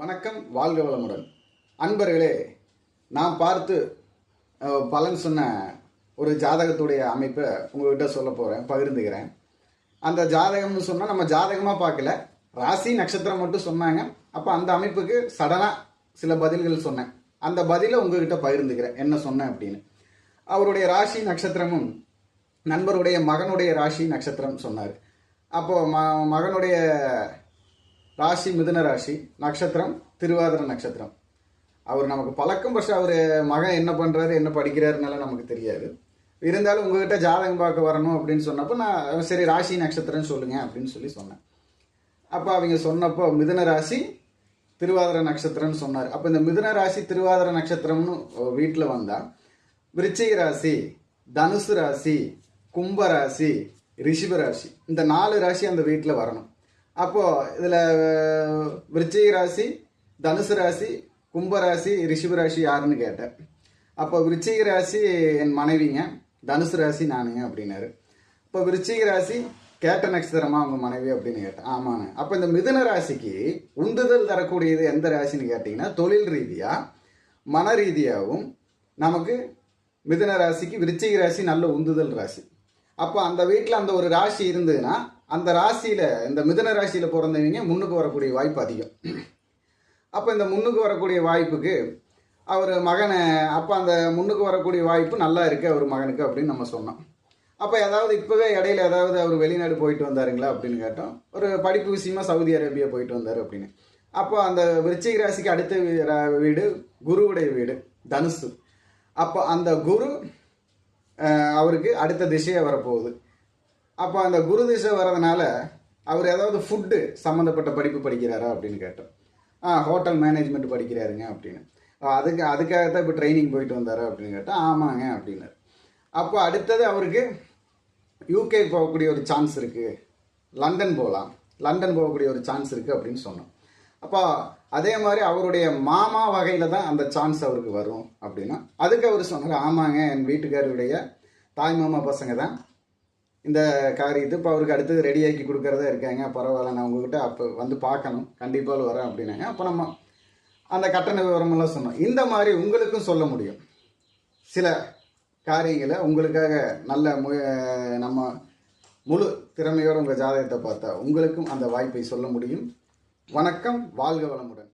வணக்கம் வாழ்க வளமுடன். அன்பர்களே நான் பார்த்து பலன் சொன்ன ஒரு ஜாதகத்துடைய அமைப்பை உங்ககிட்ட சொல்ல போகிறேன் பகிர்ந்துக்கிறேன். அந்த ஜாதகம்னு சொன்னால் நம்ம ஜாதகமாக பார்க்கல. ராசி நட்சத்திரம் மட்டும் சொன்னாங்க. அப்போ அந்த அமைப்புக்கு சடனாக சில பதில்கள் சொன்னேன். அந்த பதிலை உங்ககிட்ட பகிர்ந்துக்கிறேன். என்ன சொன்னேன் அப்படின்னு. அவருடைய ராசி நட்சத்திரமும் நண்பருடைய மகனுடைய ராசி நட்சத்திரம் சொன்னார். அப்போது ம மகனுடைய ராசி மிதுன ராசி நட்சத்திரம் திருவாதிர நட்சத்திரம். அவர் நமக்கு பழக்கம் பட்சம் அவர் மகன் என்ன பண்ணுறாரு என்ன படிக்கிறாருனால நமக்கு தெரியாது. இருந்தாலும் உங்ககிட்ட ஜாதகம் பார்க்க வரணும் அப்படின்னு சொன்னப்போ நான் சரி ராசி நட்சத்திரம் சொல்லுங்க அப்படின்னு சொல்லி சொன்னேன். அப்போ அவங்க சொன்னப்போ மிதுன ராசி திருவாதிர நட்சத்திரம்னு சொன்னார். அப்போ இந்த மிதுன ராசி திருவாதிர நட்சத்திரம்னு வீட்டில் வந்தால் விருச்சிக ராசி தனுசு ராசி கும்ப ராசி ரிஷிப ராசி இந்த நாலு ராசி அந்த வீட்டில் வரணும். அப்போ இதில் விருச்சிக ராசி தனுசு ராசி கும்பராசி ராசி ராசி யாருன்னு கேட்டேன். அப்போ விருச்சிக ராசி என் மனைவிங்க தனுசு ராசி நானுங்க அப்படின்னாரு. இப்போ விருச்சிக ராசி கேட்ட நட்சத்திரமா உங்க மனைவி அப்படின்னு கேட்டேன். ஆமாங்க. அப்போ இந்த மிதுன ராசிக்கு உந்துதல் தரக்கூடியது எந்த ராசின்னு கேட்டிங்கன்னா தொழில் ரீதியா மன ரீதியாகவும் நமக்கு மிதுன ராசிக்கு விருச்சிக ராசி நல்ல உந்துதல் ராசி. அப்போ அந்த வீட்டில் அந்த ஒரு ராசி இருந்ததுன்னா அந்த ராசியில் இந்த மிதன ராசியில் பிறந்தவங்க முன்னுக்கு வரக்கூடிய வாய்ப்பு அதிகம். அப்போ இந்த முன்னுக்கு வரக்கூடிய வாய்ப்புக்கு அவர் மகனை அப்போ அந்த முன்னுக்கு வரக்கூடிய வாய்ப்பு நல்லா இருக்குது அவர் மகனுக்கு அப்படின்னு நம்ம சொன்னோம். அப்போ ஏதாவது இப்போவே இடையில ஏதாவது அவர் வெளிநாடு போயிட்டு வந்தாருங்களா அப்படின்னு கேட்டோம். ஒரு படிப்பு விஷயமா சவுதி அரேபியா போயிட்டு வந்தார் அப்படின்னு. அப்போ அந்த விருச்சிக ராசிக்கு அடுத்த வீ- ரா- வீடு குருவுடைய வீடு தனுசு. அப்போ அந்த குரு அவருக்கு அடுத்த திசையாக வரப்போகுது. அப்போ அந்த குரு திசை வர்றதுனால அவர் ஏதாவது ஃபுட்டு சம்மந்தப்பட்ட படிப்பு படிக்கிறாரா அப்படின்னு கேட்டோம். ஆ ஹோட்டல் மேனேஜ்மெண்ட் படிக்கிறாருங்க அப்படின்னு. அதுக்கு அதுக்காக தான் இப்போ ட்ரைனிங் போயிட்டு வந்தாரா அப்படின்னு கேட்டால் ஆமாங்க அப்படின்னாரு. அப்போ அடுத்தது அவருக்கு யூகே போகக்கூடிய ஒரு சான்ஸ் இருக்குது லண்டன் போகலாம் லண்டன் போகக்கூடிய ஒரு சான்ஸ் இருக்குது அப்படின்னு சொன்னோம். அப்போ அதே மாதிரி அவருடைய மாமா வகையில் தான் அந்த சான்ஸ் அவருக்கு வரும் அப்படின்னா அதுக்கு அவர் சொன்னார் ஆமாங்க என் வீட்டுக்காரருடைய தாய் மாமா பசங்க தான் இந்த காரியத்தை இப்போ அவருக்கு அடுத்தது ரெடியாக்கி கொடுக்கறதா இருக்காங்க. பரவாயில்ல நான் உங்ககிட்ட அப்போ வந்து பார்க்கணும். கண்டிப்பாக வரேன் அப்படின்னாங்க. அப்போ நம்ம அந்த கட்டண விவரமெல்லாம் சொன்னோம். இந்த மாதிரி உங்களுக்கும் சொல்ல முடியும். சில காரியங்களை உங்களுக்காக நல்ல மு நம்ம முழு திறமையோடு உங்கள் ஜாதகத்தை பார்த்தா உங்களுக்கும் அந்த வாய்ப்பை சொல்ல முடியும். வணக்கம். வாழ்க வளமுடன்.